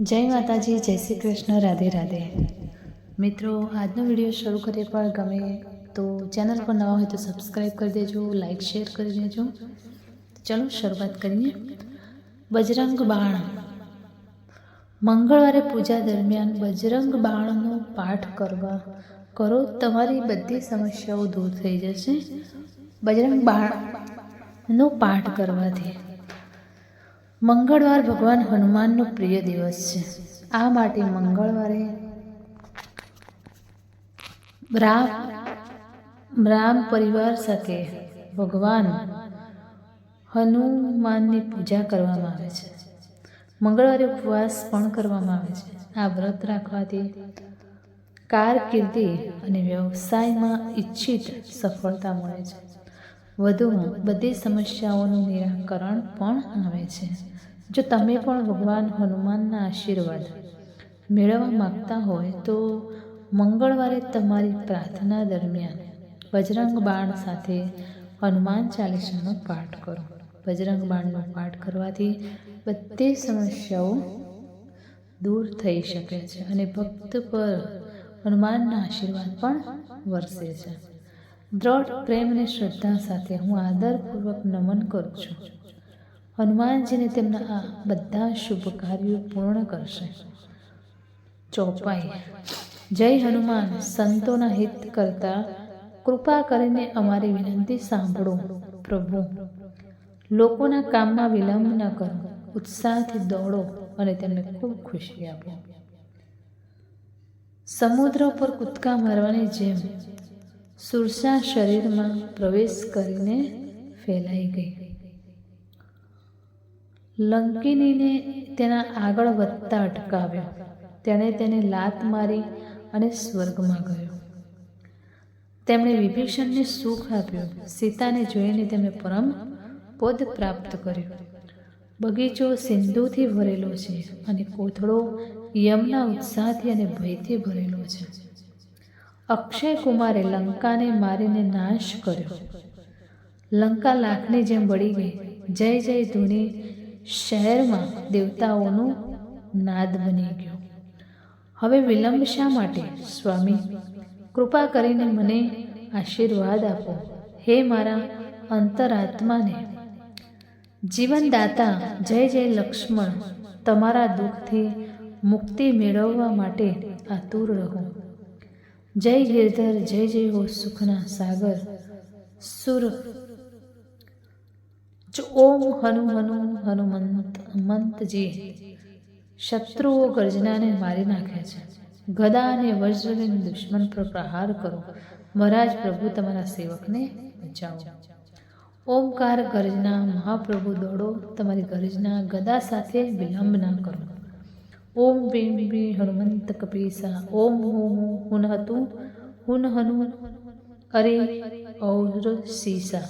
જય માતાજી, જય શ્રી કૃષ્ણ, રાધે રાધે. મિત્રો, આજનો વીડિયો શરૂ કરીએ પણ ગમે તો ચેનલ પર નવા હોય તો સબસ્ક્રાઈબ કરી દેજો લાઈક શેર કરી દેજો. ચલો, શરૂઆત કરીએ. બજરંગ બાણ. મંગળવારે પૂજા દરમિયાન બજરંગ બાણનો પાઠ કરવા કરો, તમારી બધી સમસ્યાઓ દૂર થઈ જશે. બજરંગ બાણનો પાઠ કરવાથી. મંગળવાર ભગવાન હનુમાનનો પ્રિય દિવસ છે. આ માટે મંગળવારે રામ રામ પરિવાર સાથે ભગવાન હનુમાનની પૂજા કરવામાં આવે છે. મંગળવારે ઉપવાસ પણ કરવામાં આવે છે. આ વ્રત રાખવાથી કારકિર્દી અને વ્યવસાયમાં ઈચ્છિત સફળતા મળે છે. વધુમાં બધી સમસ્યાઓનું નિરાકરણ પણ આવે છે. જો તમે પણ ભગવાન હનુમાનના આશીર્વાદ મેળવવા માગતા હોય તો મંગળવારે તમારી પ્રાર્થના દરમિયાન બજરંગ બાણ સાથે હનુમાન ચાલીસાનો પાઠ કરો. બજરંગ બાણનો પાઠ કરવાથી બધી સમસ્યાઓ દૂર થઈ શકે છે અને ભક્ત પર હનુમાનના આશીર્વાદ પણ વરસે છે. દ્રઢ પ્રેમ અને શ્રદ્ધા સાથે હું આદરપૂર્વક નમન કરું છું. હનુમાનજીને તેમના આ બધા શુભ કાર્યો પૂર્ણ કરશે. ચોપાઈ. જય હનુમાન. સંતોના હિત કરતા કૃપા કરીને અમારી વિનંતી સાંભળો, પ્રભુ. લોકોના કામમાં વિલંબ ન કરો. ઉત્સાહથી દોડો અને તેમને ખૂબ ખુશી આપો. સમુદ્ર પર કૂદકા મારવાની જેમ સુરસા શરીરમાં પ્રવેશ કરીને ફેલાઈ ગઈ. લંકિનીને તેના આગળ વધતા અટકાવ્યો. તેણે તેને લાત મારી અને સ્વર્ગમાં ગયો. તેમણે વિભીષણને સુખ આપ્યું. સીતાને જોઈને તેમણે પરમ પદ પ્રાપ્ત કર્યો. બગીચો સિંધુથી ભરેલો છે અને કોથળો યમના ઉત્સાહથી અને ભયથી ભરેલો છે. અક્ષય કુમારે લંકાને મારીને નાશ કર્યો. લંકા લાખની જેમ બળી ગઈ. જય જય ધૂની શહેરમાં દેવતાઓનું નાદ બની ગયો. હવે વિલંબ શા માટે? સ્વામી, કૃપા કરીને મને આશીર્વાદ આપો. હે મારા અંતરાત્માને, જીવનદાતા જય જય લક્ષ્મણ, તમારા દુઃખથી મુક્તિ મેળવવા માટે આતુર રહો. જય ગિરધર જય જય હો સુખના સાગર. સુર ઓમ હનુ હનુ હનુમંત, મંતજી. શત્રુઓ ગર્જનાને મારી નાખે છે. ગદા અને વજ્રને દુશ્મન પર પ્રહાર કરો. મહારાજ પ્રભુ તમારા સેવકને બચાવો. ઓમકાર ગર્જના, મહાપ્રભુ દોડો. તમારી ગર્જના ગદા સાથે વિલંબ ના કરો. ઓમ વીમ વી હનુમંત કપીસા ઓમ હું હુન હતું હુન હનુ અરે ઔર સીસા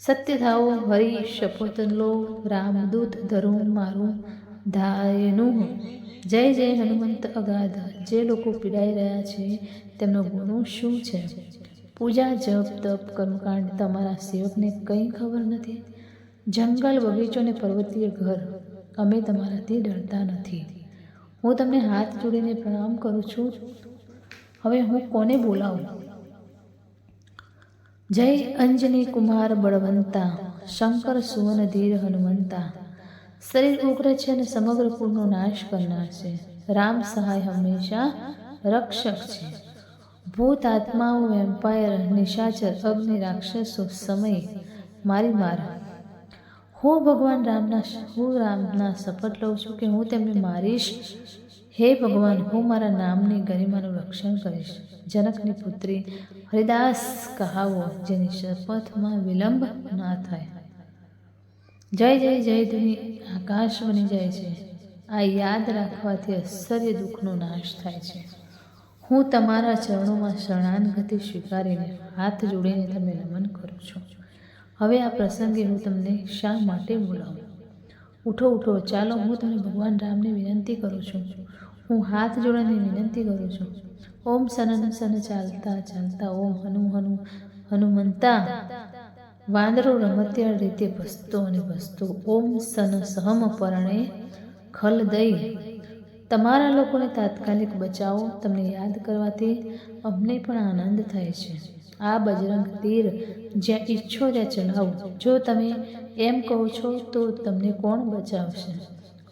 સત્ય થાઓ હરિ શપથ લો રામદૂત ધરું મારું ધાયનું જય જય હનુમંત અગાધ જે લોકો પીડાઈ રહ્યા છે તેમનો ગુનો શું છે પૂજા જપ તપ કર્મકાંડ તમારા સેવકને કંઈ ખબર નથી। જંગલ, બગીચો અને પર્વતીય ઘર અમે તમારાથી ડરતા નથી. હું તમને હાથ જોડીને પ્રણામ કરું છું. હવે હું કોને બોલાવું? જય અંજની કુમાર બળવંતા, શંકર સુવન ધીર હનુમંતા. શરીર ઉગ્ર છે અને સમગ્ર કુળનો નાશ કરનાર છે. રામ સહાય હંમેશા રક્ષક છે. ભૂત આત્માઓ, વેમ્પાયર, નિશાચર, અગ્નિ રાક્ષસો, સમય, મારી મારા. હું ભગવાન રામના હું રામના શપથ લઉં છું કે હું તેમને મારીશ. હે ભગવાન, હું મારા નામની ગરિમાનું રક્ષણ કરીશ. જનકની પુત્રી હરિદાસ કહાવો, જેની શપથમાં વિલંબ ના થાય. જય જય જય ધ્વનિ આકાશ બની જાય છે. આ યાદ રાખવાથી અસર્ય દુઃખનો નાશ થાય છે. હું તમારા ચરણોમાં શરણાનગતિ સ્વીકારીને હાથ જોડીને તમને નમન કરું છું. હવે આ પ્રસંગે હું તમને શા માટે બોલાવું? ઉઠો ઉઠો, ચાલો, હું તમને ભગવાન રામને વિનંતી કરું છું. હું હાથ જોડીને વિનંતી કરું છું. ઓમ સનન, સન ચાલતા ચાલતા, ઓમ હનુ હનુ, હનુમંતા. વાંદરો રમતિયાળ રીતે ભસતો અને ભસતો. ઓમ સન સહમ પરણે ખલ દઈ. તમારા લોકોને તાત્કાલિક બચાવો, તમને યાદ કરવાથી અમને પણ આનંદ થાય છે. આ બજરંગ તીર જ્યાં ઈચ્છો ત્યાં ચલાવો જો તમે એમ કહો છો, તો તમને કોણ બચાવશે?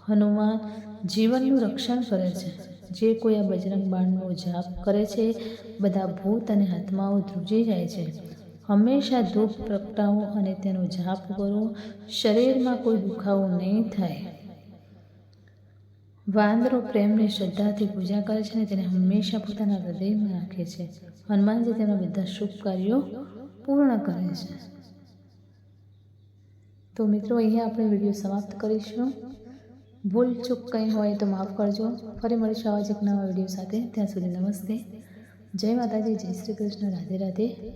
હનુમાન જીવનનું રક્ષણ કરે છે. જે કોઈ આ બજરંગ બાણનો જાપ કરે છે, બધા ભૂત અને આત્માઓ ધ્રુજી જાય છે. હંમેશા ધૂપ પ્રગટાવો અને તેનો જાપ કરો. શરીરમાં કોઈ દુખાવો નહીં થાય. વાંદરો પ્રેમને શ્રદ્ધાથી પૂજા કરે છે અને તેને હંમેશા પોતાના હૃદયમાં રાખે છે. હનુમાનજી તેમના બધા શુભ કાર્યો પૂર્ણ કરે છે. તો મિત્રો, અહીંયા આપણે વીડિયો સમાપ્ત કરીશું. ભૂલ ચૂક કંઈ હોય તો માફ કરજો. ફરી મળીશું આવા જ એક નવા વીડિયો સાથે. ત્યાં સુધી નમસ્તે. જય માતાજી, જય શ્રી કૃષ્ણ. રાધે રાધે.